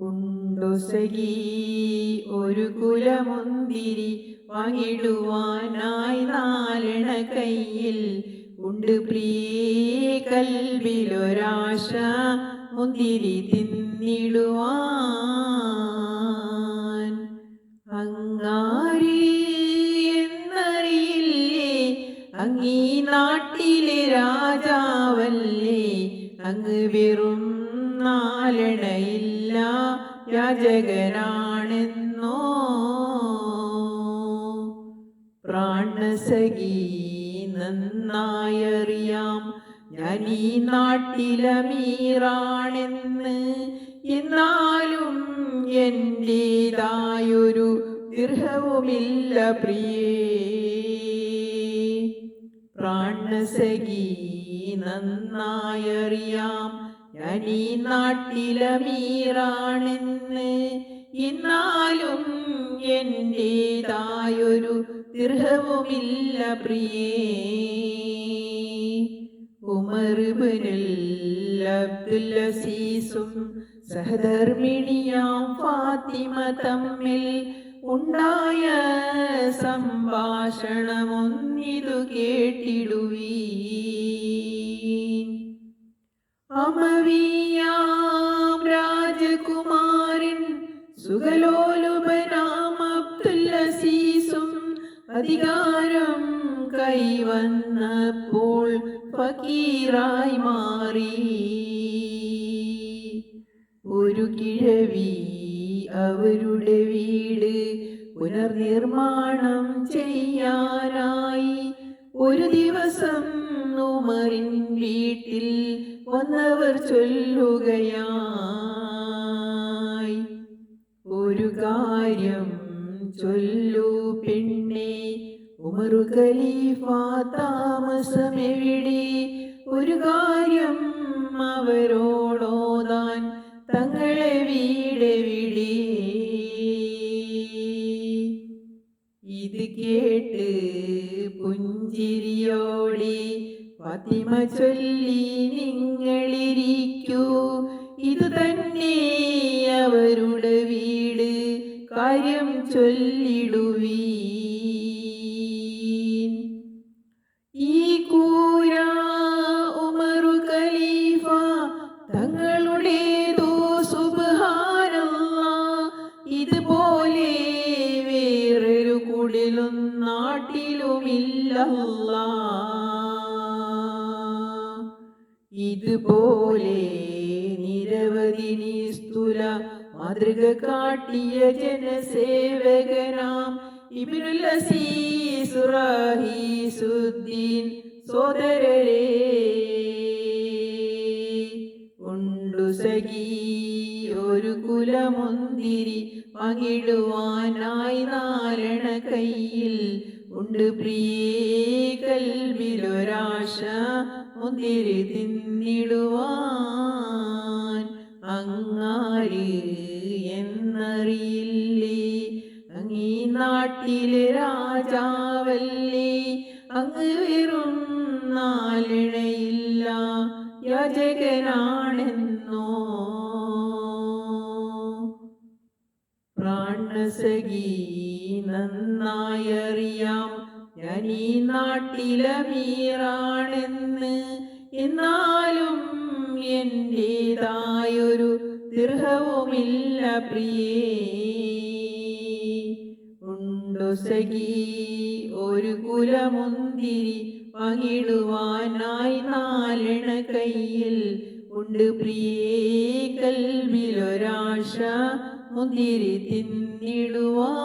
ഉണ്ടു ഒരു കുലമുന്തിരി വാങ്ങിടുവാനായി നാലണ കയ്യിൽ. ഉണ്ട് പ്രിയേ കൽവിലൊരാശ മുന്തിരി തിന്നിടുവാൻ. അങ്ങാരി എന്നറിയില്ലേ അങ്ങീ നാട്ടിലെ രാജാവല്ലേ അങ്ങ് വെറും നാലണയില്ല യാചകനാണെന്നോ? പ്രാണസഖി നന്നായറിയാം. ഞാൻ ഈ നാട്ടിലമീറാണെന്ന് എന്നാലും എന്റെതായൊരു ഗൃഹവുമില്ല പ്രിയേ. പ്രാണസഖി നന്നായറിയാം. ഈ നാട്ടിലമീറാണെന്ന് എന്നാലും എന്റെതായൊരു ദൃഹവുമില്ല പ്രിയേ. ഉമർബിനിൽ സഹധർമ്മിണിയാം ഫാത്തിമ തമ്മിൽ ഉണ്ടായ സംഭാഷണമൊന്നിതു കേട്ടിടുവീൻ അമവിയാം രാജകുമാരൻ സുഖലോലുപനാം അബ്ദുല്ലസീസും അധികാരം കൈവന്നപ്പോൾ ഫക്കീറായി മാറി. ഒരു കിഴവി അവരുടെ വീട് പുനർനിർമ്മാണം ചെയ്യാനായി ഒരു ദിവസം വന്നവർ ചൊല്ലുകയായി. ഒരു കാര്യം ചൊല്ലു പിന്നെ ഉമറു ഖലീഫ താമസമെവിടെ? ഒരു കാര്യം അവരോടോതാൻ തങ്ങളെ വീടെവിടെ? ഇത് കേട്ട് പുഞ്ചിരിയോടെ ഫാത്തിമ ചൊല്ലി നിങ്ങളിരിക്കൂ. ഇത് തന്നെ അവരുടെ വീട്. കാര്യം ചൊല്ലിടുവീൻ. ഈ ഉമറു ഖലീഫ ഇതുപോലെ നാട്ടിലുമില്ലല്ലാ. ഇതുപോലെ നിരവധി നിസ്തുല മാതൃക കാട്ടിയ ജനസേവകനാം ഇബ്നുൽ റഹീസുദ്ദീൻ സോദരരേ ഉണ്ടു സഖി ഒരു കുലമുന്തിരി പങ്കിടുവാനായി നാരണ കയ്യിൽ ഉണ്ട് പ്രിയേ കൽവിലൊരാശ മുന്തിരി തിന്നിടുവാൻ. അങ്ങാര് എന്നറിയില്ലേ? അങ്ങീ നാട്ടിലെ രാജാവല്ലേ? അങ്ങ് വെറും നാലിണയില്ല. യാചകനാണെന്നോ പ്രാണസഖി നന്നായറിയാം ഞാൻ ഈ നാട്ടിലമീറാണെന്ന് എന്നാലും എന്റെതായൊരു ദൃഹവുമില്ല പ്രിയേ. ഉണ്ടു സഖി ഒരു കുലമുന്തിരി പങ്കിടുവാനായി നാലിണ കയ്യിൽ. ഉണ്ട് പ്രിയേ കൽവിലൊരാശ മുന്തിരി തിന്നിടുവാൻ